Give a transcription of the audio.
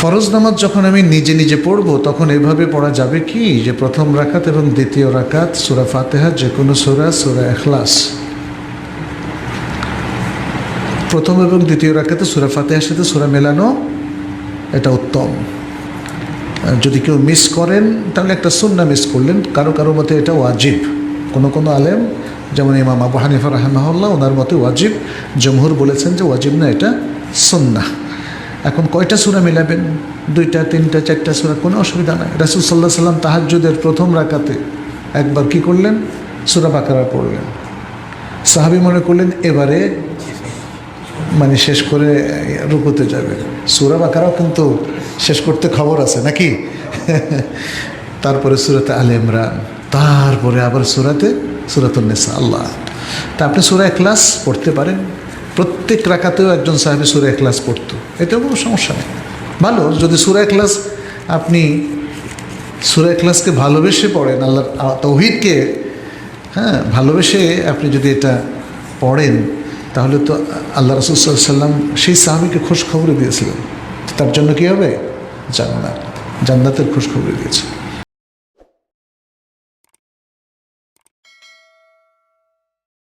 ফরজ নামাজ যখন আমি নিজে নিজে পড়ব, তখন এভাবে পড়া যাবে কি? যে প্রথম রাকাত এবং দ্বিতীয় রাকাত, সুরা ফাতেহা যে কোনো সুরা সুরা এখলাস প্রথম এবং দ্বিতীয় রাকাতে সুরা ফাতেহার সাথে সুরা মেলানো, এটা উত্তম। যদি কেউ মিস করেন, তাহলে একটা সুন্না মিস করলেন। কারও কারও মতে এটা ওয়াজিব। কোনো কোনো আলেম, যেমন ইমাম আবু হানিফা রাহমাহুল্লাহ, ওনার মতে ওয়াজিব। জমহুর বলেছেন যে ওয়াজিব না, এটা সুন্না এখন কয়টা সুরা মিলাবেন? দুইটা, তিনটা, চারটা সুরা, কোনো অসুবিধা নাই। রাসুল সাল্লাহ সাল্লাম তাহাজ্জুদের প্রথম রাকাতে একবার কি করলেন? সুরা বাকারা পড়লেন। সাহাবি মনে করলেন, এবারে মানে শেষ করে রুকুতে যাবে। সুরা বাকারাও কিন্তু শেষ করতে খবর আছে, নাকি? তারপরে সুরাতে আলে ইমরান, তারপরে আবার সুরাতে সুরাতুন্নেসা আল্লাহ। তা আপনি সুরা এখলাস পড়তে পারেন। প্রত্যেক রাখাতেও একজন সাহেব সুরা এখলাস পড়তো। এতেও কোনো সমস্যা নেই। ভালো, যদি সুরা ক্লাস আপনি সুরা ক্লাসকে ভালোবেসে পড়েন, আল্লাহ তৌহিদকে হ্যাঁ ভালোবেসে আপনি যদি এটা পড়েন, তাহলে তো আল্লাহ রসুল্লাম সাল্লাম সেই সাহাবিকে খোঁজ খবরে দিয়েছিলেন। তার জন্য কী হবে? জান্নাত। জান্নাতের খোঁজ খবরে দিয়েছে